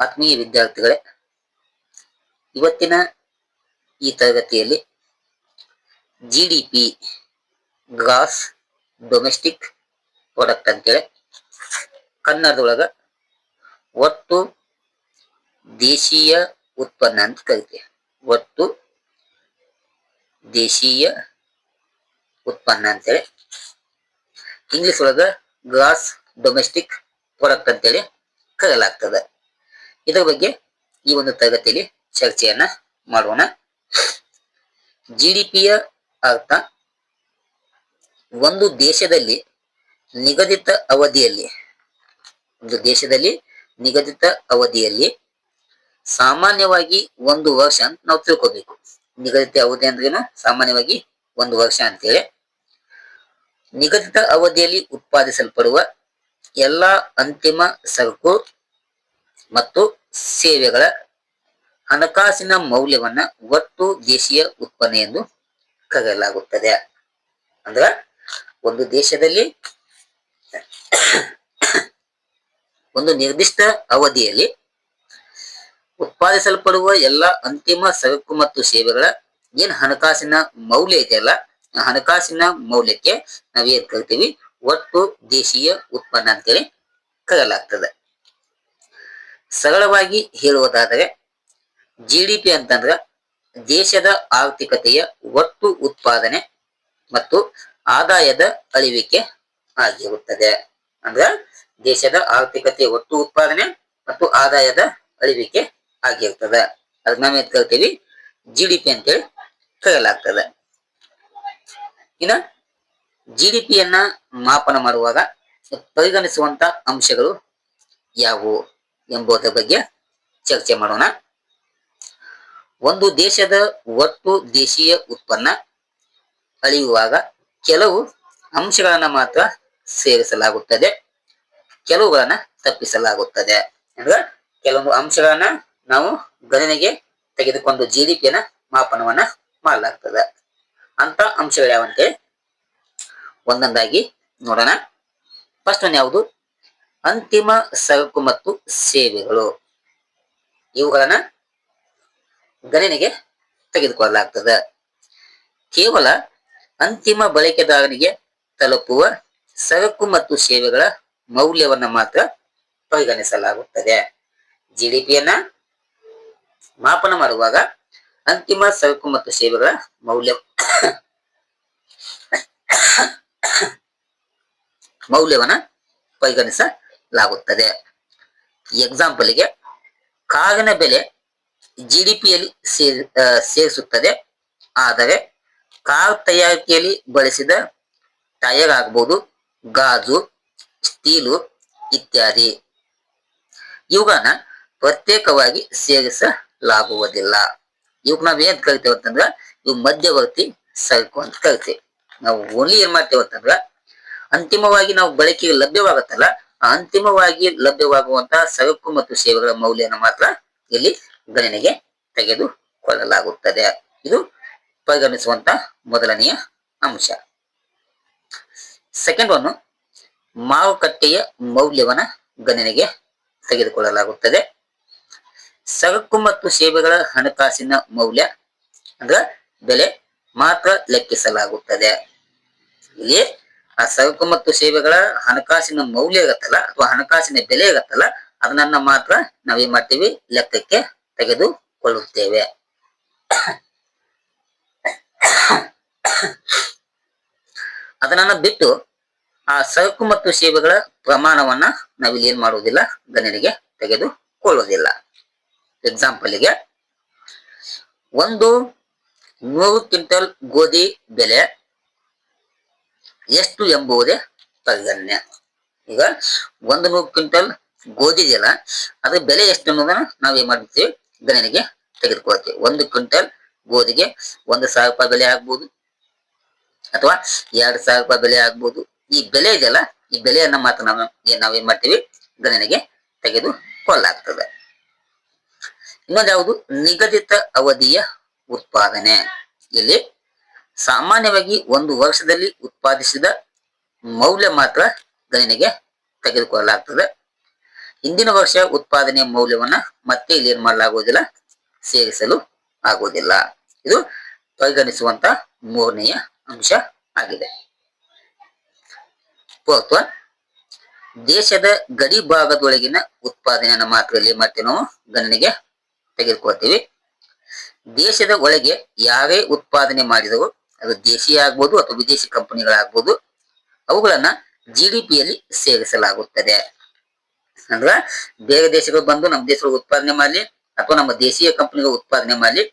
ಆತ್ಮೀಯ ವಿದ್ಯಾರ್ಥಿಗಳೇ, ಇವತ್ತಿನ ಈ ತರಗತಿಯಲ್ಲಿ G D P gross domestic product ಅಂತೇಳಿ, ಕನ್ನಡದೊಳಗ ಒಟ್ಟು ದೇಶೀಯ ಉತ್ಪನ್ನ ಅಂತ ಕರಿತೀವಿ. ಒಟ್ಟು ದೇಶೀಯ ಉತ್ಪನ್ನ ಅಂತೇಳಿ. ಇಂಗ್ಲಿಷ್ ಒಳಗ ಗ್ರಾಸ್ ಡೊಮೆಸ್ಟಿಕ್ ಪ್ರಾಡಕ್ಟ್ ಅಂತೇಳಿ ಕರೆಯಲಾಗ್ತದೆ. ಇದರ ಬಗ್ಗೆ ಈ ಒಂದು ತರಗತಿಯಲ್ಲಿ ಚರ್ಚೆಯನ್ನ ಮಾಡೋಣ. ಜಿ ಡಿ ಪಿಯ ಅರ್ಥ ಒಂದು ದೇಶದಲ್ಲಿ ನಿಗದಿತ ಅವಧಿಯಲ್ಲಿ, ಒಂದು ದೇಶದಲ್ಲಿ ನಿಗದಿತ ಅವಧಿಯಲ್ಲಿ ಸಾಮಾನ್ಯವಾಗಿ ಒಂದು ವರ್ಷ ಅಂತ ನಾವು ತಿಳ್ಕೋಬೇಕು. ನಿಗದಿತ ಅವಧಿ ಅಂದ್ರೇನು ಸಾಮಾನ್ಯವಾಗಿ ಒಂದು ವರ್ಷ ಅಂತೇಳಿ. ನಿಗದಿತ ಅವಧಿಯಲ್ಲಿ ಉತ್ಪಾದಿಸಲ್ಪಡುವ ಎಲ್ಲಾ ಅಂತಿಮ ಸರಕು ಮತ್ತು ಸೇವೆಗಳ ಹಣಕಾಸಿನ ಮೌಲ್ಯವನ್ನ ಒಟ್ಟು ದೇಶೀಯ ಉತ್ಪನ್ನ ಎಂದು ಕರೆಯಲಾಗುತ್ತದೆ. ಅಂದ್ರ ಒಂದು ದೇಶದಲ್ಲಿ ಒಂದು ನಿರ್ದಿಷ್ಟ ಅವಧಿಯಲ್ಲಿ ಉತ್ಪಾದಿಸಲ್ಪಡುವ ಎಲ್ಲ ಅಂತಿಮ ಸರಕು ಮತ್ತು ಸೇವೆಗಳ ಏನ್ ಹಣಕಾಸಿನ ಮೌಲ್ಯ ಇದೆಯಲ್ಲ ಹಣಕಾಸಿನ ಮೌಲ್ಯಕ್ಕೆ ನಾವೇನ್ ಕರಿತೀವಿ? ಒಟ್ಟು ದೇಶೀಯ ಉತ್ಪನ್ನ ಅಂತೇಳಿ ಕರೆಯಲಾಗ್ತದೆ. ಸರಳವಾಗಿ ಹೇಳುವುದಾದರೆ ಜಿಡಿಪಿ ಅಂತಂದ್ರೆ ದೇಶದ ಆರ್ಥಿಕತೆಯ ಒಟ್ಟು ಉತ್ಪಾದನೆ ಮತ್ತು ಆದಾಯದ ಅಳಿವಿಕೆ ಆಗಿರುತ್ತದೆ. ಅಂದ್ರ ದೇಶದ ಆರ್ಥಿಕತೆಯ ಒಟ್ಟು ಉತ್ಪಾದನೆ ಮತ್ತು ಆದಾಯದ ಅಳಿವಿಕೆ ಆಗಿರ್ತದೆ. ಅದನ್ನ ನಾವೇನ್ ಕರಿತೀವಿ? ಜಿ ಡಿ ಪಿ ಅಂತೇಳಿ ಕರೆಯಲಾಗ್ತದೆ. ಇನ್ನ ಜಿ ಡಿ ಪಿಯನ್ನ ಮಾಪನ ಮಾಡುವಾಗ ಪರಿಗಣಿಸುವಂತ ಅಂಶಗಳು ಯಾವುವು? ಎಂಬುದರ ಬಗ್ಗೆ ಚರ್ಚೆ ಮಾಡೋಣ. ಒಂದು ದೇಶದ ಒಟ್ಟು ದೇಶೀಯ ಉತ್ಪನ್ನ ಅಳೆಯುವಾಗ ಕೆಲವು ಅಂಶಗಳನ್ನ ಮಾತ್ರ ಸೇರಿಸಲಾಗುತ್ತದೆ. ಕೆಲವುಗಳನ್ನ ತಪ್ಪಿಸಲಾಗುತ್ತದೆ. ಅಂದ್ರೆ ಕೆಲವೊಂದು ಅಂಶಗಳನ್ನ ನಾವು ಗಣನೆಗೆ ತೆಗೆದುಕೊಂಡು ಜಿ ಡಿ ಪಿಯನ್ನ ಮಾಪನವನ್ನ ಮಾಡಲಾಗ್ತದೆ. ಅಂತ ಅಂಶಗಳು ಯಾವಂತೆ ಒಂದೊಂದಾಗಿ ನೋಡೋಣ. ಫಸ್ಟ್ ಒಂದು ಯಾವುದು? ಅಂತಿಮ ಸರಕು ಮತ್ತು ಸೇವೆಗಳು. ಇವುಗಳನ್ನ ಗಣನೆಗೆ ತೆಗೆದುಕೊಳ್ಳಲಾಗ್ತದೆ. ಕೇವಲ ಅಂತಿಮ ಬಳಕೆದಾರನಿಗೆ ತಲುಪುವ ಸರಕು ಮತ್ತು ಸೇವೆಗಳ ಮೌಲ್ಯವನ್ನ ಮಾತ್ರ ಪರಿಗಣಿಸಲಾಗುತ್ತದೆ. ಜಿಡಿಪಿಯನ್ನ ಮಾಪನ ಮಾಡುವಾಗ ಅಂತಿಮ ಸರಕು ಮತ್ತು ಸೇವೆಗಳ ಮೌಲ್ಯ ಮೌಲ್ಯವನ್ನ ಪರಿಗಣಿಸಲಾಗುತ್ತದೆ ಎಕ್ಸಾಂಪಲ್ಗೆ ಕಾರಿನ ಬೆಲೆ ಜಿಡಿಪಿಯಲ್ಲಿ ಡಿ ಪಿಯಲ್ಲಿ ಸೇರಿಸುತ್ತದೆ. ಆದರೆ ಕಾರ್ ತಯಾರಿಕೆಯಲ್ಲಿ ಬಳಸಿದ ಟಯರ್ ಆಗ್ಬೋದು, ಗಾಜು, ಸ್ಟೀಲು ಇತ್ಯಾದಿ. ಇವುಗಳನ್ನ ಪ್ರತ್ಯೇಕವಾಗಿ ಸೇರಿಸಲಾಗುವುದಿಲ್ಲ. ಇವಕ್ ನಾವ್ ಏನ್ ಕರಿತೇವೆ ಅಂತಂದ್ರೆ, ಇವು ಮಧ್ಯವರ್ತಿ ಸರಕು ಅಂತ ಕರಿತೇವೆ. ನಾವು ಓನ್ಲಿ ಏನ್ ಮಾಡ್ತೇವೆ ಅಂತಂದ್ರ, ಅಂತಿಮವಾಗಿ ನಾವು ಬಳಕೆಗೆ ಲಭ್ಯವಾಗುತ್ತಲ್ಲ ಅಂತಿಮವಾಗಿ ಲಭ್ಯವಾಗುವಂತಹ ಸರಕು ಮತ್ತು ಸೇವೆಗಳ ಮೌಲ್ಯನ ಮಾತ್ರ ಇಲ್ಲಿ ಗಣನೆಗೆ ತೆಗೆದುಕೊಳ್ಳಲಾಗುತ್ತದೆ. ಇದು ಪರಿಗಣಿಸುವಂತ ಮೊದಲನೆಯ ಅಂಶ. ಸೆಕೆಂಡ್ ಒನ್ ಮಾರುಕಟ್ಟೆಯ ಮೌಲ್ಯವನ್ನ ಗಣನೆಗೆ ತೆಗೆದುಕೊಳ್ಳಲಾಗುತ್ತದೆ. ಸರಕು ಮತ್ತು ಸೇವೆಗಳ ಹಣಕಾಸಿನ ಮೌಲ್ಯ ಅಂದ್ರ ಬೆಲೆ ಮಾತ್ರ ಲೆಕ್ಕಿಸಲಾಗುತ್ತದೆ. ಇಲ್ಲಿ ಆ ಸರಕು ಮತ್ತು ಸೇವೆಗಳ ಹಣಕಾಸಿನ ಮೌಲ್ಯ ಇರುತ್ತಲ್ಲ, ಅಥವಾ ಹಣಕಾಸಿನ ಬೆಲೆ ಇರುತ್ತಲ್ಲ, ಅದನ್ನ ಮಾತ್ರ ನಾವೇನ್ ಮಾಡ್ತೀವಿ? ಲೆಕ್ಕಕ್ಕೆ ತೆಗೆದುಕೊಳ್ಳುತ್ತೇವೆ. ಅದನ್ನ ಬಿಟ್ಟು ಆ ಸರಕು ಮತ್ತು ಸೇವೆಗಳ ಪ್ರಮಾಣವನ್ನ ನಾವಿಲ್ಲಿ ಏನ್ ಮಾಡುವುದಿಲ್ಲ ಗಣನೆಗೆ ತೆಗೆದುಕೊಳ್ಳುವುದಿಲ್ಲ. ಎಕ್ಸಾಂಪಲ್ಗೆ ಒಂದು ನೂರು ಕ್ವಿಂಟಲ್ ಗೋಧಿ ಬೆಲೆ. ಎಷ್ಟು ಎಂಬುವುದೇ ತಗನ್ಯ ಈಗ ಒಂದು ನೂರು ಕ್ವಿಂಟಲ್ ಗೋಧಿ ಇದೆಯಲ್ಲ ಅದ್ರ ಬೆಲೆ ಎಷ್ಟು ಅನ್ನೋದನ್ನ ನಾವೇ ಮಾಡ್ತೀವಿ, ಗಣನೆಗೆ ತೆಗೆದುಕೊಳ್ತೀವಿ ಒಂದು ಕ್ವಿಂಟಲ್ ಗೋಧಿಗೆ ಒಂದು ಸಾವಿರ ರೂಪಾಯಿ ಬೆಲೆ ಆಗ್ಬೋದು, ಅಥವಾ ಎರಡು ಸಾವಿರ ರೂಪಾಯಿ ಬೆಲೆ ಆಗ್ಬೋದು. ಈ ಬೆಲೆ ಇದೆಯಲ್ಲ, ಈ ಬೆಲೆಯನ್ನ ಮಾತ್ರ ನಾವು ನಾವೇನ್ ಮಾಡ್ತೀವಿ, ಗಣನೆಗೆ ತೆಗೆದುಕೊಳ್ಳಲಾಗ್ತದೆ. ಇನ್ನೊಂದು ಯಾವುದು? ನಿಗದಿತ ಅವಧಿಯ ಉತ್ಪಾದನೆ. ಇಲ್ಲಿ ಸಾಮಾನ್ಯವಾಗಿ ಒಂದು ವರ್ಷದಲ್ಲಿ ಉತ್ಪಾದಿಸಿದ ಮೌಲ್ಯ ಮಾತ್ರ ಗಣನೆಗೆ ತೆಗೆದುಕೊಳ್ಳಲಾಗ್ತದೆ. ಹಿಂದಿನ ವರ್ಷ ಉತ್ಪಾದನೆಯ ಮೌಲ್ಯವನ್ನ ಮತ್ತೆ ಇಲ್ಲಿ ಏನ್ ಮಾಡಲಾಗುವುದಿಲ್ಲ? ಸೇರಿಸಲು ಆಗುವುದಿಲ್ಲ. ಇದು ಪರಿಗಣಿಸುವಂತ ಮೂರನೆಯ ಅಂಶ ಆಗಿದೆ. ಫೋರ್ತ್ ದೇಶದ ಗಡಿ ಭಾಗದೊಳಗಿನ ಉತ್ಪಾದನೆಯನ್ನು ಮಾತ್ರ ಇಲ್ಲಿ ಮತ್ತೆ ನಾವು ಗಣನೆಗೆ ತೆಗೆದುಕೊಳ್ತೀವಿ. ದೇಶದ ಒಳಗೆ ಯಾವೇ ಉತ್ಪಾದನೆ ಮಾಡಿದವು ಅದು ದೇಶೀಯ ಆಗ್ಬೋದು ಅಥವಾ ವಿದೇಶಿ ಕಂಪನಿಗಳಾಗ್ಬೋದು, ಅವುಗಳನ್ನ ಜಿ ಡಿ ಪಿಯಲ್ಲಿ ಸೇರಿಸಲಾಗುತ್ತದೆ. ಅಂದ್ರ ಬೇರೆ ದೇಶಗಳು ಬಂದು ನಮ್ಮ ದೇಶಗಳು ಉತ್ಪಾದನೆ ಮಾಡಲಿ ಅಥವಾ ನಮ್ಮ ದೇಶೀಯ ಕಂಪನಿಗಳು ಉತ್ಪಾದನೆ ಮಾಡಲಿ,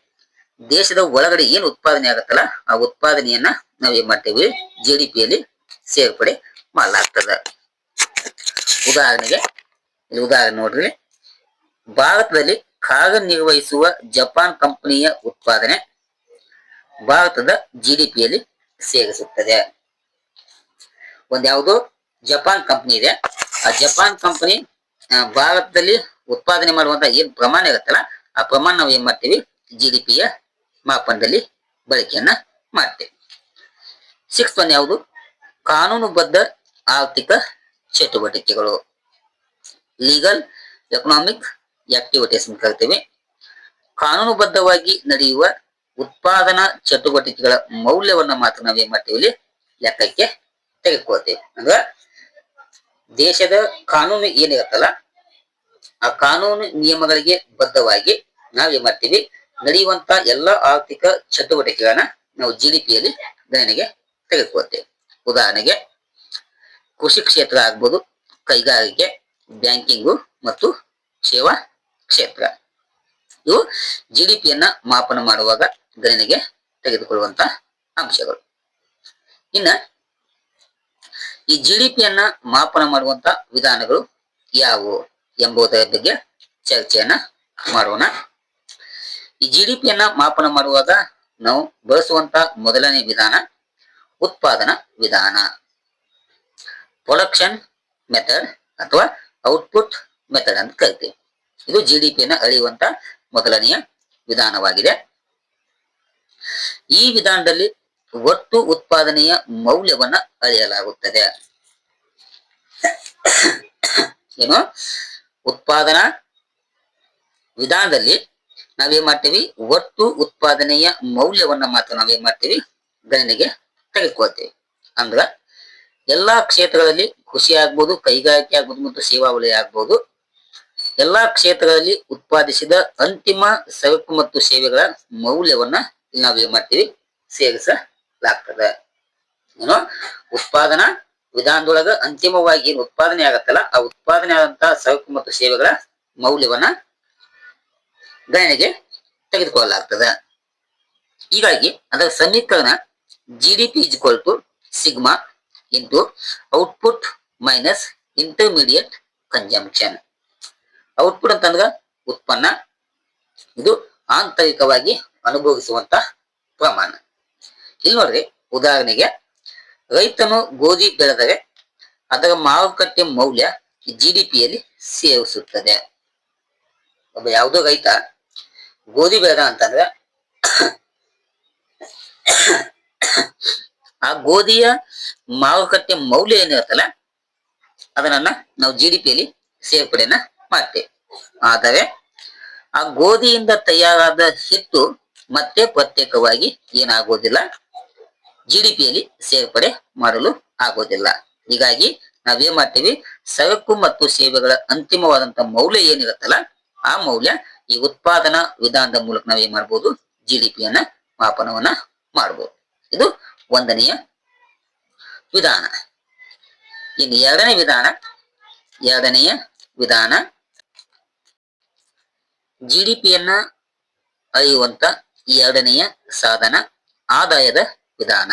ದೇಶದ ಒಳಗಡೆ ಏನ್ ಉತ್ಪಾದನೆ ಆಗುತ್ತಲ್ಲ, ಆ ಉತ್ಪಾದನೆಯನ್ನ ನಾವು ಏನ್ ಮಾಡ್ತೇವೆ? ಜಿ ಡಿ ಪಿಯಲ್ಲಿ ಸೇರ್ಪಡೆ ಮಾಡಲಾಗ್ತದೆ. ಉದಾಹರಣೆಗೆ, ಇಲ್ಲಿ ಉದಾಹರಣೆ ನೋಡ್ರಿ. ಭಾರತದಲ್ಲಿ ಕಾರ್ಯನಿರ್ವಹಿಸುವ ಜಪಾನ್ ಕಂಪನಿಯ ಉತ್ಪಾದನೆ ಭಾರತದ ಜಿಡಿಪಿಯಲ್ಲಿ ಸೇರಿಸುತ್ತದೆ. ಒಂದ್ ಯಾವುದು ಜಪಾನ್ ಕಂಪನಿ ಇದೆ. ಆ ಜಪಾನ್ ಕಂಪನಿ ಭಾರತದಲ್ಲಿ ಉತ್ಪಾದನೆ ಮಾಡುವಂತ ಏನ್ ಪ್ರಮಾಣ ಇರುತ್ತಲ್ಲ, ಆ ಪ್ರಮಾಣ ನಾವು ಏನ್ ಮಾಡ್ತೀವಿ? ಜಿಡಿಪಿಯ ಮಾಪನದಲ್ಲಿ ಬಳಕೆಯನ್ನ ಮಾಡ್ತೇವೆ. ಸಿಕ್ಸ್ ಒನ್ ಯಾವುದು? ಕಾನೂನುಬದ್ಧ ಆರ್ಥಿಕ ಚಟುವಟಿಕೆಗಳು. ಲೀಗಲ್ ಎಕನಾಮಿಕ್ ಆಕ್ಟಿವಿಟೀಸ್ ಅಂತ ಕರಿತೀವಿ. ಕಾನೂನುಬದ್ಧವಾಗಿ ನಡೆಯುವ ಉತ್ಪಾದನಾ ಚಟುವಟಿಕೆಗಳ ಮೌಲ್ಯವನ್ನ ಮಾತ್ರ ನಾವೇನ್ ಮಾಡ್ತೀವಿ ಇಲ್ಲಿ ಲೆಕ್ಕಕ್ಕೆ ತೆಗೆದುಕೊಳ್ತೇವೆ. ಅಂದ್ರೆ ದೇಶದ ಕಾನೂನು ಏನಿರುತ್ತಲ್ಲ, ಆ ಕಾನೂನು ನಿಯಮಗಳಿಗೆ ಬದ್ಧವಾಗಿ ನಾವೇನ್ ಮಾಡ್ತೀವಿ, ನಡೆಯುವಂತ ಎಲ್ಲಾ ಆರ್ಥಿಕ ಚಟುವಟಿಕೆಗಳನ್ನ ನಾವು ಜಿ ಡಿ ಪಿಯಲ್ಲಿ ಗಣನೆಗೆ ತೆಗೆದುಕೊಳ್ತೇವೆ. ಉದಾಹರಣೆಗೆ ಕೃಷಿ ಕ್ಷೇತ್ರ ಆಗ್ಬೋದು, ಕೈಗಾರಿಕೆ, ಬ್ಯಾಂಕಿಂಗು ಮತ್ತು ಸೇವಾ ಕ್ಷೇತ್ರ. ಇವು ಜಿ ಡಿ ಪಿಯನ್ನ ಮಾಪನ ಮಾಡುವಾಗ ಗಣನೆಗೆ ತೆಗೆದುಕೊಳ್ಳುವಂತ ಅಂಶಗಳು. ಇನ್ನ ಈ ಜಿ ಡಿ ಪಿಯನ್ನ ಮಾಪನ ಮಾಡುವಂತ ವಿಧಾನಗಳು ಯಾವುವು ಎಂಬುದರ ಬಗ್ಗೆ ಚರ್ಚೆಯನ್ನ ಮಾಡೋಣ. ಈ ಜಿ ಡಿ ಪಿಯನ್ನ ಮಾಪನ ಮಾಡುವಾಗ ನಾವು ಬಳಸುವಂತ ಮೊದಲನೇ ವಿಧಾನ ಉತ್ಪಾದನಾ ವಿಧಾನ. ಪ್ರೊಡಕ್ಷನ್ ಮೆಥಡ್ ಅಥವಾ ಔಟ್ಪುಟ್ ಮೆಥಡ್ ಅಂತ ಕರಿತೀವಿ. ಇದು ಜಿ ಡಿ ಪಿಯನ್ನ ಅಳೆಯುವಂತ ಮೊದಲನೆಯ ವಿಧಾನವಾಗಿದೆ. ಈ ವಿಧಾನದಲ್ಲಿ ಒಟ್ಟು ಉತ್ಪಾದನೆಯ ಮೌಲ್ಯವನ್ನ ಅಳೆಯಲಾಗುತ್ತದೆ. ಏನು? ಉತ್ಪಾದನಾ ವಿಧಾನದಲ್ಲಿ ನಾವೇನ್ ಮಾಡ್ತೀವಿ? ಒಟ್ಟು ಉತ್ಪಾದನೆಯ ಮೌಲ್ಯವನ್ನ ಮಾತ್ರ ನಾವೇನ್ ಮಾಡ್ತೀವಿ? ಗಣನೆಗೆ ತೆಗೆದುಕೊಳ್ತೀವಿ. ಅಂದ್ರ ಎಲ್ಲಾ ಕ್ಷೇತ್ರಗಳಲ್ಲಿ ಕೃಷಿ ಆಗ್ಬೋದು, ಕೈಗಾರಿಕೆ ಆಗ್ಬೋದು ಮತ್ತು ಸೇವಾ ವಲಯ ಆಗ್ಬೋದು. ಎಲ್ಲಾ ಕ್ಷೇತ್ರಗಳಲ್ಲಿ ಉತ್ಪಾದಿಸಿದ ಅಂತಿಮ ಸರಕು ಮತ್ತು ಸೇವೆಗಳ ಮೌಲ್ಯವನ್ನ ನಾವು ಏನ್ ಮಾಡ್ತೀವಿ ಸೇರಿಸಲಾಗ್ತದೆ. ಏನು? ಉತ್ಪಾದನಾ ವಿಧಾನದೊಳಗ ಅಂತಿಮವಾಗಿ ಏನು ಉತ್ಪಾದನೆ ಆಗತ್ತಲ್ಲ, ಆ ಉತ್ಪಾದನೆ ಆದಂತಹ ಸರಕು ಮತ್ತು ಸೇವೆಗಳ ಮೌಲ್ಯವನ್ನ ಗಣನೆಗೆ ತೆಗೆದುಕೊಳ್ಳಲಾಗ್ತದ. ಹೀಗಾಗಿ ಅದರ ಸಮೀಕರಣ G D P to sigma into output minus intermediate consumption output ಅಂತಂದ್ರ ಉತ್ಪನ್ನ. ಇದು ಆಂತರಿಕವಾಗಿ ಅನುಭವಿಸುವಂತ ಪ್ರಮಾಣ. ಇಲ್ಲಿ ನೋಡ್ರಿ, ಉದಾಹರಣೆಗೆ ರೈತನು ಗೋಧಿ ಬೆಳೆದರೆ ಅದರ ಮಾರುಕಟ್ಟೆ ಮೌಲ್ಯ ಜಿ ಡಿ ಪಿಯಲ್ಲಿ ಸೇರಿಸುತ್ತದೆ. ಒಬ್ಬ ಯಾವುದೋ ರೈತ ಗೋಧಿ ಬೆಳೆದ ಅಂತಂದ್ರೆ ಆ ಗೋಧಿಯ ಮಾರುಕಟ್ಟೆ ಮೌಲ್ಯ ಏನಿರುತ್ತಲ್ಲ, ಅದನ್ನ ನಾವು ಜಿ ಡಿ ಪಿಯಲ್ಲಿ ಸೇರ್ಪಡೆಯನ್ನ ಮಾಡ್ತೇವೆ. ಆದರೆ ಆ ಗೋಧಿಯಿಂದ ತಯಾರಾದ ಹಿಟ್ಟು ಮತ್ತೆ ಪ್ರತ್ಯೇಕವಾಗಿ ಏನಾಗೋದಿಲ್ಲ. ಜಿ ಡಿ ಪಿಯಲ್ಲಿ ಸೇರ್ಪಡೆ ಮಾಡಲು ಆಗೋದಿಲ್ಲ. ಹೀಗಾಗಿ ನಾವೇನ್ ಮಾಡ್ತೀವಿ? ಸರಕು ಮತ್ತು ಸೇವೆಗಳ ಅಂತಿಮವಾದಂತ ಮೌಲ್ಯ ಏನಿರುತ್ತಲ್ಲ, ಆ ಮೌಲ್ಯ ಈ ಉತ್ಪಾದನಾ ವಿಧಾನದ ಮೂಲಕ ನಾವೇನ್ ಮಾಡ್ಬೋದು? ಜಿ ಡಿ ಪಿಯನ್ನ ಮಾಪನವನ್ನ ಮಾಡ್ಬೋದು. ಇದು ಒಂದನೆಯ ವಿಧಾನ. ಇನ್ನು ಎರಡನೇ ವಿಧಾನ, ಎರಡನೆಯ ವಿಧಾನ ಜಿ ಡಿ ಪಿಯನ್ನ ಅಳೆಯುವಂತ ಎರಡನೆಯ ಸಾಧನ ಆದಾಯದ ವಿಧಾನ.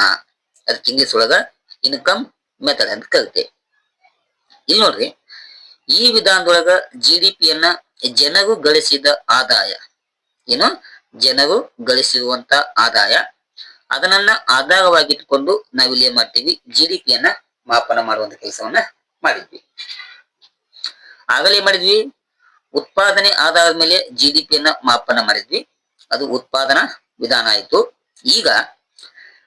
ಅದಕ್ಕೆ ಇಂಗ್ಲಿಷ್ ಒಳಗ ಇನ್ಕಮ್ ಮೆಥಡ್ ಅಂತ ಕರಿತೇವೆ. ಇಲ್ಲಿ ನೋಡ್ರಿ, ಈ ವಿಧಾನದೊಳಗ ಜಿ ಡಿ ಪಿಯನ್ನ ಜನರು ಗಳಿಸಿದ ಆದಾಯ. ಏನು? ಜನರು ಗಳಿಸಿರುವಂತ ಆದಾಯ. ಅದನ್ನ ಆಧಾರವಾಗಿಟ್ಟುಕೊಂಡು ನಾವಿಲ್ಲಿ ಏನ್ ಮಾಡ್ತೀವಿ ಜಿ ಡಿ ಮಾಪನ ಮಾಡುವಂತ ಕೆಲಸವನ್ನ ಮಾಡಿದ್ವಿ. ಆಗಲೇ ಮಾಡಿದ್ವಿ? ಉತ್ಪಾದನೆ ಆಧಾರದ ಮೇಲೆ ಜಿ ಡಿ ಪಿಯನ್ನ ಮಾಪನ ಮಾಡಿದ್ವಿ. ಅದು ಉತ್ಪಾದನಾ ವಿಧಾನ ಆಯ್ತು. ಈಗ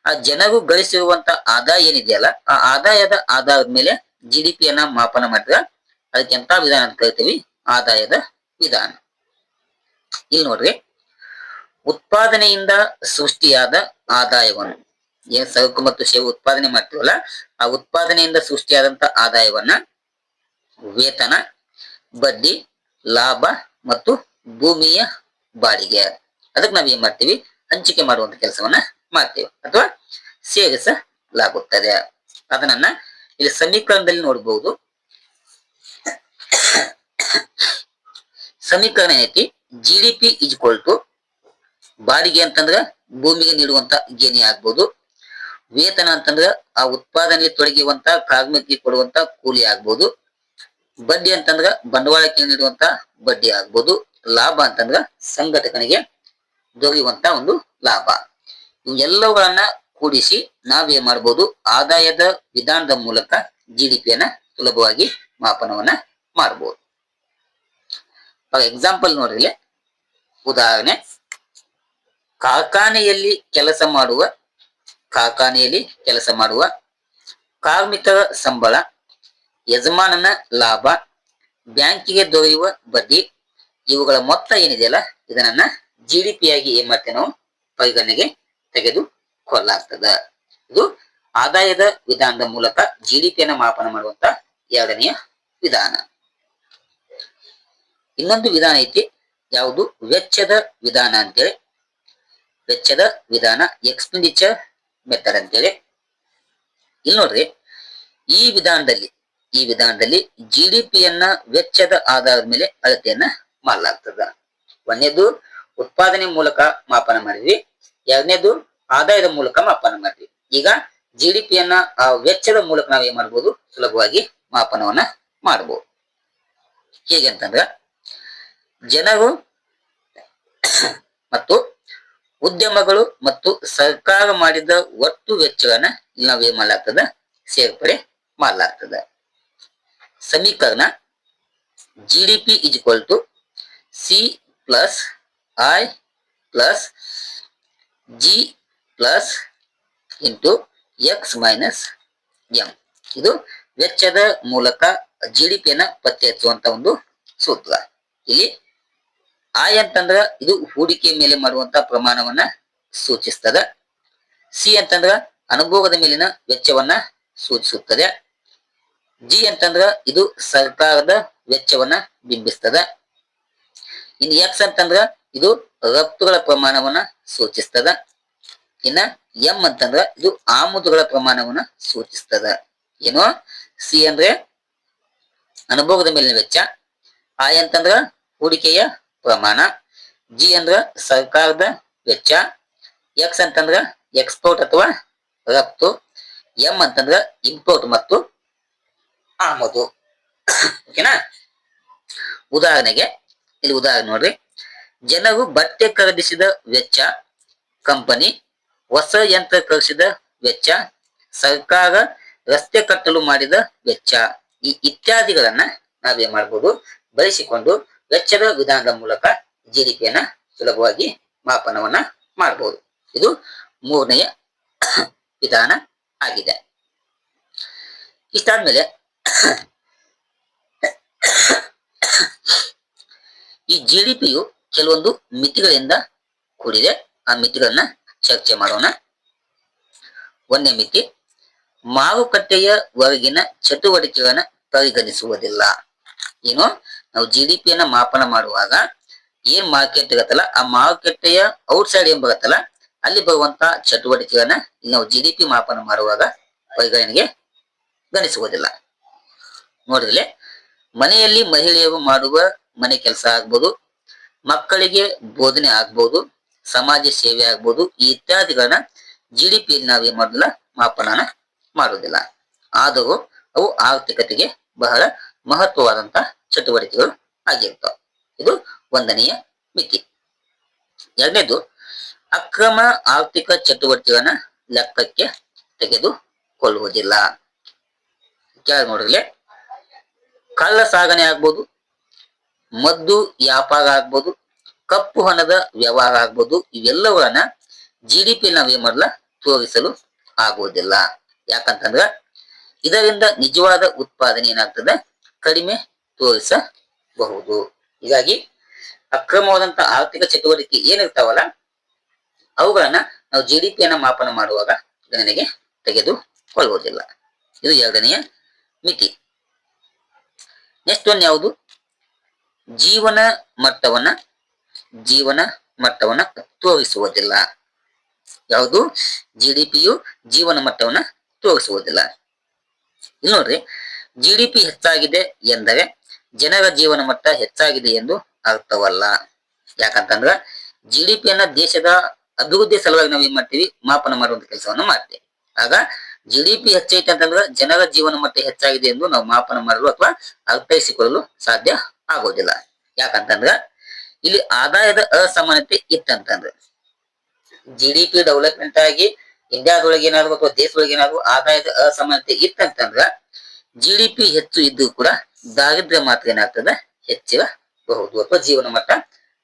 ಆ ಜನರು ಗಳಿಸಿರುವಂತ ಆದಾಯ ಏನಿದೆಯಲ್ಲ, ಆ ಆದಾಯದ ಆಧಾರದ ಮೇಲೆ ಜಿ ಡಿ ಪಿಯನ್ನ ಮಾಪನ ಮಾಡಿದ ಅದಕ್ಕೆ ಎಂತ ವಿಧಾನ ಅಂತ ಕರಿತೀವಿ? ಆದಾಯದ ವಿಧಾನ. ಇಲ್ಲಿ ನೋಡ್ರಿ. ಉತ್ಪಾದನೆಯಿಂದ ಸೃಷ್ಟಿಯಾದ ಆದಾಯವನ್ನು. ಏನ್ ಸರಕು ಮತ್ತು ಸೇವೆ ಉತ್ಪಾದನೆ ಮಾಡ್ತೀವಲ್ಲ, ಆ ಉತ್ಪಾದನೆಯಿಂದ ಸೃಷ್ಟಿಯಾದಂತ ಆದಾಯವನ್ನ ವೇತನ, ಬಡ್ಡಿ ಲಾಭ ಮತ್ತು ಭೂಮಿಯ ಬಾಡಿಗೆ. ಅದಕ್ಕೆ ನಾವು ಏನ್ ಮಾಡ್ತೀವಿ? ಹಂಚಿಕೆ ಮಾಡುವಂತ ಕೆಲಸವನ್ನ ಮಾಡ್ತೀವಿ. ಅಥವಾ ಸೇರಿಸಲಾಗುತ್ತದೆ ಅದನ್ನ ಇಲ್ಲಿ ಸಮೀಕರಣದಲ್ಲಿ ನೋಡಬಹುದು ಸಮೀಕರಣ ಐತಿ G D P equal to ಬಾಡಿಗೆ ಅಂತಂದ್ರ ಭೂಮಿಗೆ ನೀಡುವಂತ ಗೇಣಿ ಆಗ್ಬಹುದು ವೇತನ ಅಂತಂದ್ರ ಆ ಉತ್ಪಾದನೆಯಲ್ಲಿ ತೊಡಗಿರುವಂತ ಕಾರ್ಮಿಕರಿಗೆ ಕೊಡುವಂತ ಕೂಲಿ ಆಗ್ಬೋದು. ಬಡ್ಡಿ ಅಂತಂದ್ರ ಬಂಡವಾಳಕ್ಕೆ ನೀಡುವಂತ ಬಡ್ಡಿ ಆಗ್ಬೋದು. ಲಾಭ ಅಂತಂದ್ರ ಸಂಘಟಕನಿಗೆ ದೊರೆಯುವಂತ ಒಂದು ಲಾಭ. ಇವೆಲ್ಲವುಗಳನ್ನ ಕೂಡಿಸಿ ನಾವೇನ್ ಮಾಡ್ಬೋದು? ಆದಾಯದ ವಿಧಾನದ ಮೂಲಕ ಜಿ ಡಿ ಪಿಯನ್ನ ಸುಲಭವಾಗಿ ಮಾಪನವನ್ನ ಮಾಡಬಹುದು ಫಾರ್ ಎಕ್ಸಾಂಪಲ್ ನೋಡ್ರಿ ಉದಾಹರಣೆ, ಕಾರ್ಖಾನೆಯಲ್ಲಿ ಕೆಲಸ ಮಾಡುವ, ಕಾರ್ಖಾನೆಯಲ್ಲಿ ಕೆಲಸ ಮಾಡುವ ಕಾರ್ಮಿಕರ ಸಂಬಳ ಯಜಮಾನನ ಲಾಭ, ಬ್ಯಾಂಕಿಗೆ ದೊರೆಯುವ ಬಡ್ಡಿ, ಇವುಗಳ ಮೊತ್ತ ಏನಿದೆಯಲ್ಲ ಇದನ್ನ ಜಿ ಡಿ ಪಿ ಆಗಿ ಏನ್ ಮಾಡ್ತೇವೆ ನಾವು? ಪರಿಗಣನೆಗೆ ತೆಗೆದುಕೊಳ್ಳಲಾಗ್ತದ ಇದು ಆದಾಯದ ವಿಧಾನದ ಮೂಲಕ ಜಿ ಡಿ ಪಿಯನ್ನು ಮಾಪನ ಮಾಡುವಂತ ಎರಡನೆಯ ವಿಧಾನ. ಇನ್ನೊಂದು ವಿಧಾನ ಐತಿ, ಯಾವುದು? ವೆಚ್ಚದ ವಿಧಾನ ಅಂತೇಳಿ. ವೆಚ್ಚದ ವಿಧಾನ ಎಕ್ಸ್ಪೆಂಡಿಚರ್ ಮೆಥಡ್ ಅಂತೇಳಿ. ಇಲ್ಲಿ ನೋಡ್ರಿ ಈ ವಿಧಾನದಲ್ಲಿ ಈ ವಿಧಾನದಲ್ಲಿ ಜಿ ವೆಚ್ಚದ ಆಧಾರದ ಮೇಲೆ ಅಳತೆಯನ್ನ ಮಾಡಲಾಗ್ತದ. ಒಂದನೇದು, ಉತ್ಪಾದನೆ ಮೂಲಕ ಮಾಪನ ಮಾಡಿದ್ವಿ. ಎರಡನೇದು, ಆದಾಯದ ಮೂಲಕ ಮಾಪನ ಮಾಡಿದ್ವಿ. ಈಗ ಜಿ ಆ ವೆಚ್ಚದ ಮೂಲಕ ನಾವು ಏನ್ ಮಾಡ್ಬೋದು? ಸುಲಭವಾಗಿ ಮಾಪನವನ್ನ ಮಾಡಬಹುದು ಹೇಗೆ ಅಂತಂದ್ರ, ಜನರು ಮತ್ತು ಉದ್ಯಮಗಳು ಮತ್ತು ಸರ್ಕಾರ ಮಾಡಿದ ಒಟ್ಟು ವೆಚ್ಚಗಳನ್ನ ಇಲ್ಲಿ ನಾವು ಏನ್ ಮಾಡ್ಲಾಗ್ತದ? ಸೇರ್ಪಡೆ ಮಾಡ್ಲಾಗ್ತದ. ಸಮೀಕರಣ G D P is equal to C plus I plus G plus into X minus M ಇದು ವೆಚ್ಚದ ಮೂಲಕ ಜಿ ಡಿ ಪಿಯನ್ನು ಪತ್ತೆ ಹಚ್ಚುವಂತ ಒಂದು ಸೂತ್ರ. ಇಲ್ಲಿ ಆಯ್ ಅಂತಂದ್ರ ಇದು ಹೂಡಿಕೆ ಮೇಲೆ ಮಾಡುವಂತ ಪ್ರಮಾಣವನ್ನ ಸೂಚಿಸ್ತದ. ಸಿ ಅಂತಂದ್ರ ಅನುಭೋಗದ ಮೇಲಿನ ವೆಚ್ಚವನ್ನ ಸೂಚಿಸುತ್ತದೆ. ಜಿ ಅಂತಂದ್ರ ಇದು ಸರ್ಕಾರದ ವೆಚ್ಚವನ್ನ ಬಿಂಬಿಸ್ತದ. ಇನ್ ಎಕ್ಸ್ ಅಂತಂದ್ರ ಇದು ರಫ್ತುಗಳ ಪ್ರಮಾಣವನ್ನ ಸೂಚಿಸ್ತದ. ಇನ್ನ ಎಂ ಅಂತಂದ್ರ ಇದು ಆಮದುಗಳ ಪ್ರಮಾಣವನ್ನ ಸೂಚಿಸ್ತದ. ಏನು? ಸಿ ಅಂದ್ರೆ ಅನುಭೋಗದ ಮೇಲಿನ ವೆಚ್ಚ. ಆಯ್ ಅಂತಂದ್ರ ಹೂಡಿಕೆಯ ಪ್ರಮಾಣ. ಜಿ ಅಂದ್ರ ಸರ್ಕಾರದ ವೆಚ್ಚ. ಎಕ್ಸ್ ಅಂತಂದ್ರ ಎಕ್ಸ್ಪೋರ್ಟ್ ಅಥವಾ ರಫ್ತು. ಎಂ ಅಂತಂದ್ರ ಇಂಪೋರ್ಟ್ ಮತ್ತು ಆಮದು. ಓಕೆನಾ? ಉದಾಹರಣೆಗೆ, ಇಲ್ಲಿ ಉದಾಹರಣೆ ನೋಡ್ರಿ. ಜನರು ಬಟ್ಟೆ ಖರೀದಿಸಿದ ವೆಚ್ಚ ಕಂಪನಿ ಹೊಸ ಯಂತ್ರ ಖರೀದಿಸಿದ ವೆಚ್ಚ, ಸರ್ಕಾರ ರಸ್ತೆ ಕಟ್ಟಲು ಮಾಡಿದ ವೆಚ್ಚ, ಈ ಇತ್ಯಾದಿಗಳನ್ನ ನಾವೇನ್ ಮಾಡ್ಬೋದು? ಬಳಸಿಕೊಂಡು ವೆಚ್ಚದ ವಿಧಾನದ ಮೂಲಕ ಜಿಡಿಪಿಯನ್ನ ಸುಲಭವಾಗಿ ಮಾಪನವನ್ನ ಮಾಡಬಹುದು ಇದು ಮೂರನೆಯ ವಿಧಾನ ಆಗಿದೆ. ಇಷ್ಟಾದ್ಮೇಲೆ ಈ ಜಿ ಡಿ ಪಿಯು ಕೆಲವೊಂದು ಮಿತಿಗಳಿಂದ ಕೂಡಿದೆ. ಆ ಮಿತಿಗಳನ್ನ ಚರ್ಚೆ ಮಾಡೋಣ. ಒಂದೇ ಮಿತಿ, ಮಾರುಕಟ್ಟೆಯ ಹೊರಗಿನ ಚಟುವಟಿಕೆಗಳನ್ನ ಪರಿಗಣಿಸುವುದಿಲ್ಲ. ಏನು? ನಾವು ಜಿ ಡಿ ಪಿಯನ್ನ ಮಾಪನ ಮಾಡುವಾಗ ಏನ್ ಮಾರ್ಕೆಟ್ ಇರುತ್ತಲ್ಲ, ಆ ಮಾರುಕಟ್ಟೆಯ ಔಟ್ ಸೈಡ್ ಏನ್ ಬರುತ್ತಲ್ಲ, ಅಲ್ಲಿ ಬರುವಂತ ಚಟುವಟಿಕೆಗಳನ್ನ ನಾವು ಜಿ ಡಿ ಪಿ ಮಾಪನ ಮಾಡುವಾಗ ಪರಿಗಣನೆಗೆ ಗಣಿಸುವುದಿಲ್ಲ. ನೋಡಿದ್ರೆ ಮನೆಯಲ್ಲಿ ಮಹಿಳೆಯರು ಮಾಡುವ ಮನೆ ಕೆಲಸ ಆಗ್ಬೋದು, ಮಕ್ಕಳಿಗೆ ಬೋಧನೆ ಆಗ್ಬೋದು, ಸಮಾಜ ಸೇವೆ ಆಗ್ಬೋದು, ಈ ಇತ್ಯಾದಿಗಳನ್ನ ಜಿ ಡಿ ಪಿ ನಾವೇನ್ ಮಾಡೋದಿಲ್ಲ, ಮಾಪನನ ಮಾಡುವುದಿಲ್ಲ ಆದರೂ ಅವು ಆರ್ಥಿಕತೆಗೆ ಬಹಳ ಮಹತ್ವವಾದಂತ ಚಟುವಟಿಕೆಗಳು ಆಗಿರ್ತವೆ. ಇದು ಒಂದನೆಯ ಮಿತಿ. ಎರಡನೇದು, ಅಕ್ರಮ ಆರ್ಥಿಕ ಚಟುವಟಿಕೆಗಳನ್ನ ಲೆಕ್ಕಕ್ಕೆ ತೆಗೆದುಕೊಳ್ಳುವುದಿಲ್ಲ. ಕೇಳ ನೋಡಿದ್ರೆ ಕಳ್ಳ ಸಾಗಣೆ ಆಗ್ಬೋದು, ಮದ್ದು ವ್ಯಾಪಾರ ಆಗ್ಬೋದು, ಕಪ್ಪು ಹಣದ ವ್ಯವಹಾರ ಆಗ್ಬೋದು, ಇವೆಲ್ಲವನ್ನ ಜಿ ಡಿ ಪಿ ನಾವೇ ಮಾಡಲ್ಲ ತೋರಿಸಲು ಆಗುವುದಿಲ್ಲ. ಯಾಕಂತಂದ್ರ ಇದರಿಂದ ನಿಜವಾದ ಉತ್ಪಾದನೆ ಏನಾಗ್ತದೆ, ಕಡಿಮೆ ತೋರಿಸಬಹುದು. ಹೀಗಾಗಿ ಅಕ್ರಮವಾದಂತ ಆರ್ಥಿಕ ಚಟುವಟಿಕೆ ಏನಿರ್ತಾವಲ್ಲ, ಅವುಗಳನ್ನ ನಾವು ಜಿ ಡಿ ಪಿಯನ್ನ ಮಾಪನ ಮಾಡುವಾಗ ಗಣನೆಗೆ ತೆಗೆದುಕೊಳ್ಳುವುದಿಲ್ಲ. ಇದು ಎರಡನೆಯ ಮಿತಿ. ನೆಕ್ಸ್ಟ್ ಒಂದು ಯಾವುದು? ಜೀವನ ಮಟ್ಟವನ್ನ ಜೀವನ ಮಟ್ಟವನ್ನ ತೋರಿಸುವುದಿಲ್ಲ. ಯಾವುದು? ಜಿ ಡಿ ಪಿಯು ಜೀವನ ಮಟ್ಟವನ್ನ ತೋರಿಸುವುದಿಲ್ಲ. ಇಲ್ಲಿ ನೋಡ್ರಿ ಜಿ ಡಿ ಪಿ ಹೆಚ್ಚಾಗಿದೆ ಎಂದರೆ ಜನರ ಜೀವನ ಮಟ್ಟ ಹೆಚ್ಚಾಗಿದೆ ಎಂದು ಅರ್ಥವಲ್ಲ. ಯಾಕಂತಂದ್ರ ಜಿ ಡಿ ಪಿಯನ್ನ ದೇಶದ ಅಭಿವೃದ್ಧಿ ಸಲುವಾಗಿ ನಾವು ಏನ್ ಮಾಡ್ತೀವಿ? ಮಾಪನ ಮಾಡುವಂತ ಕೆಲಸವನ್ನ ಮಾಡ್ತೇವೆ. ಆಗ ಜಿ ಡಿ ಪಿ ಹೆಚ್ಚೈತೆ ಅಂತಂದ್ರೆ ಜನರ ಜೀವನ ಮಟ್ಟ ಹೆಚ್ಚಾಗಿದೆ ಎಂದು ನಾವು ಮಾಪನ ಮಾಡಲು ಅಥವಾ ಅರ್ಥೈಸಿಕೊಳ್ಳಲು ಸಾಧ್ಯ ಆಗೋದಿಲ್ಲ. ಯಾಕಂತಂದ್ರ ಇಲ್ಲಿ ಆದಾಯದ ಅಸಮಾನತೆ ಇತ್ತಂತಂದ್ರೆ ಜಿ ಡಿ ಪಿ ಡೆವಲಪ್ಮೆಂಟ್ ಆಗಿ ಇಂಡಿಯಾದೊಳಗೆ ಏನಾದ್ರು ಅಥವಾ ದೇಶದೊಳಗೆ ಏನಾದ್ರು ಆದಾಯದ ಅಸಮಾನತೆ ಇತ್ತಂತಂದ್ರ ಜಿ ಡಿ ಪಿ ಹೆಚ್ಚು ಇದ್ದು ಕೂಡ ದಾರಿದ್ರ್ಯ ಮಾತ್ರ ಏನಾಗ್ತದೆ? ಹೆಚ್ಚಿರಬಹುದು ಅಥವಾ ಜೀವನ ಮಟ್ಟ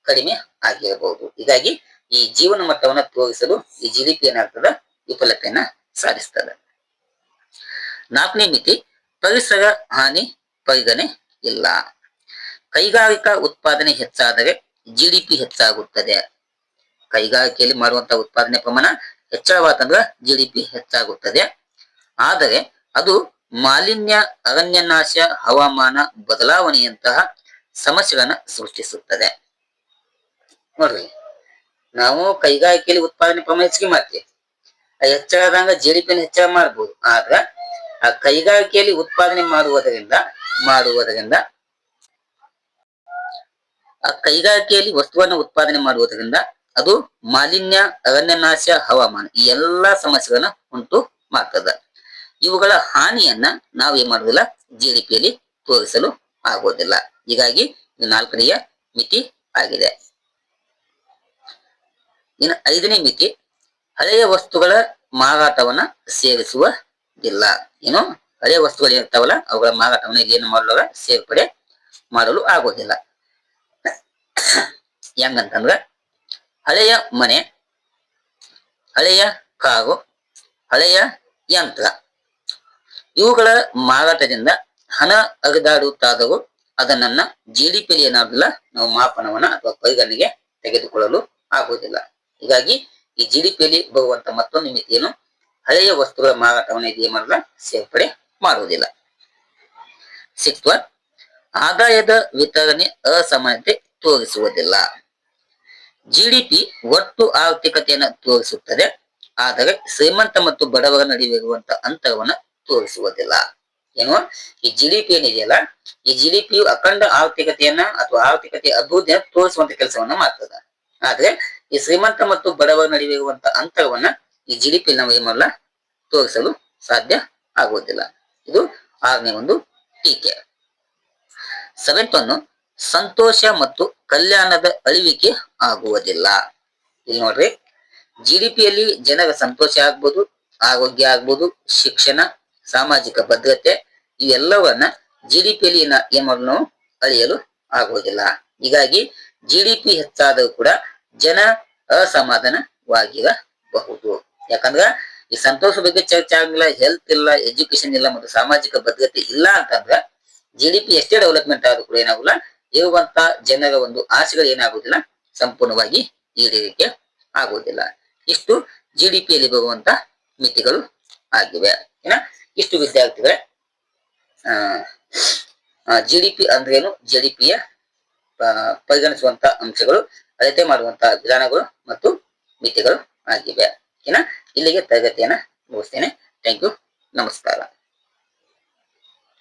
ಕಡಿಮೆ ಆಗಿರಬಹುದು. ಹೀಗಾಗಿ ಈ ಜೀವನ ಮಟ್ಟವನ್ನು ತೋರಿಸಲು ಈ ಜಿ ಡಿ ಪಿ ಏನಾಗ್ತದ? ವಿಫಲತೆಯನ್ನ ಸಾಧಿಸ್ತದೆ. ನಾಲ್ಕನೇ ಮಿತಿ, ಪರಿಸರ ಹಾನಿ ಪರಿಗಣೆ ಇಲ್ಲ. ಕೈಗಾರಿಕಾ ಉತ್ಪಾದನೆ ಹೆಚ್ಚಾದರೆ ಜಿಡಿಪಿ ಹೆಚ್ಚಾಗುತ್ತದೆ. ಕೈಗಾರಿಕೆಯಲ್ಲಿ ಮಾಡುವಂತಹ ಉತ್ಪಾದನೆ ಪ್ರಮಾಣ ಹೆಚ್ಚಳವಾತಂದ್ರ ಜಿಡಿಪಿ ಹೆಚ್ಚಾಗುತ್ತದೆ. ಆದರೆ ಅದು ಮಾಲಿನ್ಯ, ಅರಣ್ಯನಾಶ, ಹವಾಮಾನ ಬದಲಾವಣೆಯಂತಹ ಸಮಸ್ಯೆಗಳನ್ನ ಸೃಷ್ಟಿಸುತ್ತದೆ. ನೋಡ್ರಿ, ನಾವು ಕೈಗಾರಿಕೆಯಲ್ಲಿ ಉತ್ಪಾದನೆ ಪ್ರಮಾಣ ಹೆಚ್ಚಿಗೆ ಮಾಡ್ತೀವಿ. ಹೆಚ್ಚಳದಂಗ ಜಿಡಿಪಿನ ಹೆಚ್ಚಳ ಮಾಡಬಹುದು ಆದ್ರ ಆ ಕೈಗಾರಿಕೆಯಲ್ಲಿ ಉತ್ಪಾದನೆ ಮಾಡುವುದರಿಂದ ಮಾಡುವುದರಿಂದ, ಆ ಕೈಗಾರಿಕೆಯಲ್ಲಿ ವಸ್ತುವನ್ನು ಉತ್ಪಾದನೆ ಮಾಡುವುದರಿಂದ ಅದು ಮಾಲಿನ್ಯ, ಅರಣ್ಯನಾಶ, ಹವಾಮಾನ ಈ ಎಲ್ಲಾ ಸಮಸ್ಯೆಗಳನ್ನ ಉಂಟು ಮಾಡ್ತದ. ಇವುಗಳ ಹಾನಿಯನ್ನ ನಾವು ಏನ್ ಮಾಡುದಿಲ್ಲ ಜಿಡಿಪಿಯಲ್ಲಿ ತೋರಿಸಲು ಆಗುವುದಿಲ್ಲ. ಹೀಗಾಗಿ ಇದು ನಾಲ್ಕನೆಯ ಮಿತಿ ಆಗಿದೆ. ಇನ್ನು ಐದನೇ ಮಿತಿ ಹಳೆಯ ವಸ್ತುಗಳ ಮಾರಾಟವನ್ನ ಸೇರಿಸುವುದಿಲ್ಲ ಏನು ಹಳೆಯ ವಸ್ತುಗಳು ಇರ್ತಾವಲ್ಲ, ಅವುಗಳ ಮಾರಾಟವನ್ನ ಇಲ್ಲಿ ಏನು ಮಾಡಲು ಸೇರ್ಪಡೆ ಮಾಡಲು ಆಗೋದಿಲ್ಲ ಹೆಂಗಂತಂದ್ರ, ಹಳೆಯ ಮನೆ, ಹಳೆಯ ಕಾರು, ಹಳೆಯ ಯಂತ್ರ, ಇವುಗಳ ಮಾರಾಟದಿಂದ ಹಣ ಅರಿದಾಡುತ್ತಾದರೂ ಅದನ್ನ ಜಿ ಡಿ ಪಿಲಿ ಏನಾಗುದಿಲ್ಲ ನಾವು ಮಾಪನವನ್ನ ಅಥವಾ ಪರಿಗಣನೆಗೆ ತೆಗೆದುಕೊಳ್ಳಲು ಆಗುವುದಿಲ್ಲ. ಹೀಗಾಗಿ ಈ ಜಿ ಡಿ ಪಿಯಲ್ಲಿ ಬರುವಂತ ಮತ್ತೊಂದು ಮಿತಿಯನ್ನು ಹಳೆಯ ವಸ್ತುಗಳ ಮಾರಾಟವನ್ನು ಏನ್ ಮಾಡಲ್ಲ ಸೇರ್ಪಡೆ ಮಾಡುವುದಿಲ್ಲ. ಸಿಕ್ಸ್ ಒನ್ ಆದಾಯದ ವಿತರಣೆ ಅಸಮಾನತೆ ತೋರಿಸುವುದಿಲ್ಲ. ಜಿಡಿಪಿ ಒಟ್ಟು ಆರ್ಥಿಕತೆಯನ್ನು ತೋರಿಸುತ್ತದೆ. ಆದರೆ ಶ್ರೀಮಂತ ಮತ್ತು ಬಡವರ ನಡುವೆ ಇರುವಂತ ಅಂತರವನ್ನು ತೋರಿಸುವುದಿಲ್ಲ. ಏನು? ಈ ಜಿಡಿಪಿ ಏನಿದೆಯಲ್ಲ, ಈ ಜಿಡಿಪಿಯು ಅಖಂಡ ಆರ್ಥಿಕತೆಯನ್ನ ಅಥವಾ ಆರ್ಥಿಕತೆಯ ಅಭಿವೃದ್ಧಿಯನ್ನು ತೋರಿಸುವಂತ ಕೆಲಸವನ್ನ ಮಾಡ್ತದೆ. ಆದ್ರೆ ಈ ಶ್ರೀಮಂತ ಮತ್ತು ಬಡವರ ನಡುವೆ ಇರುವಂತ ಅಂತರವನ್ನ ಈ ಜಿಡಿಪಿ ನಾವು ಪಿ ಮಾಡಲ್ಲ ತೋರಿಸಲು ಸಾಧ್ಯ ಆಗುವುದಿಲ್ಲ ಇದು ಆರನೇ ಒಂದು ಟೀಕೆ. ಸೆವೆಂತ್ ಅನ್ನು ಸಂತೋಷ ಮತ್ತು ಕಲ್ಯಾಣದ ಅಳಿವಿಕೆ ಆಗುವುದಿಲ್ಲ. ಇಲ್ಲಿ ನೋಡ್ರಿ, ಜಿಡಿಪಿಯಲ್ಲಿ ಜನರ ಸಂತೋಷ ಆಗ್ಬೋದು, ಆರೋಗ್ಯ ಆಗ್ಬೋದು, ಶಿಕ್ಷಣ, ಸಾಮಾಜಿಕ ಭದ್ರತೆ, ಇವೆಲ್ಲವನ್ನ ಜಿಡಿಪಿಯಲ್ಲಿ ಏನ್ ಮಾಡಲು ನಾವು ಅಳಿಯಲು ಆಗುವುದಿಲ್ಲ. ಹೀಗಾಗಿ ಜಿಡಿಪಿ ಹೆಚ್ಚಾದರೂ ಕೂಡ ಜನ ಅಸಮಾಧಾನವಾಗಿರಬಹುದು. ಯಾಕಂದ್ರ ಈ ಸಂತೋಷ ಬಗ್ಗೆ ಚರ್ಚೆ ಆಗಂಗಿಲ್ಲ ಹೆಲ್ತ್ ಇಲ್ಲ ಎಜುಕೇಶನ್ ಇಲ್ಲ ಮತ್ತು ಸಾಮಾಜಿಕ ಭದ್ರತೆ ಇಲ್ಲ ಅಂತಂದ್ರ ಜಿಡಿಪಿ ಎಷ್ಟೇ ಡೆವಲಪ್ಮೆಂಟ್ ಆದ್ರೂ ಕೂಡ ಏನಾಗಲ್ಲ ಇರುವಂತ ಜನರ ಒಂದು ಆಸೆಗಳು ಏನಾಗುದಿಲ್ಲ, ಸಂಪೂರ್ಣವಾಗಿ ಈಡೇರಿಕೆ ಆಗುವುದಿಲ್ಲ ಇಷ್ಟು ಜಿಡಿಪಿಯಲ್ಲಿ ಬರುವಂತ ಮಿತಿಗಳು ಆಗಿವೆ. ಏನ? ಇಷ್ಟು ವಿದ್ಯಾರ್ಥಿಗಳೇ ಡಿ ಪಿ ಅಂದ್ರೇನು ಜಿಡಿಪಿಯ ಪರಿಗಣಿಸುವಂತ ಅಂಶಗಳು. ಅಳತೆ ಮಾಡುವಂತಹ ವಿಧಾನಗಳು ಮತ್ತು ಮಿತಿಗಳು ಆಗಿವೆ. ಏನ ಇಲ್ಲಿಗೆ ತರಗತಿಯನ್ನ ಮುಗಿಸ್ತೇನೆ. ಥ್ಯಾಂಕ್ ಯು ನಮಸ್ಕಾರ.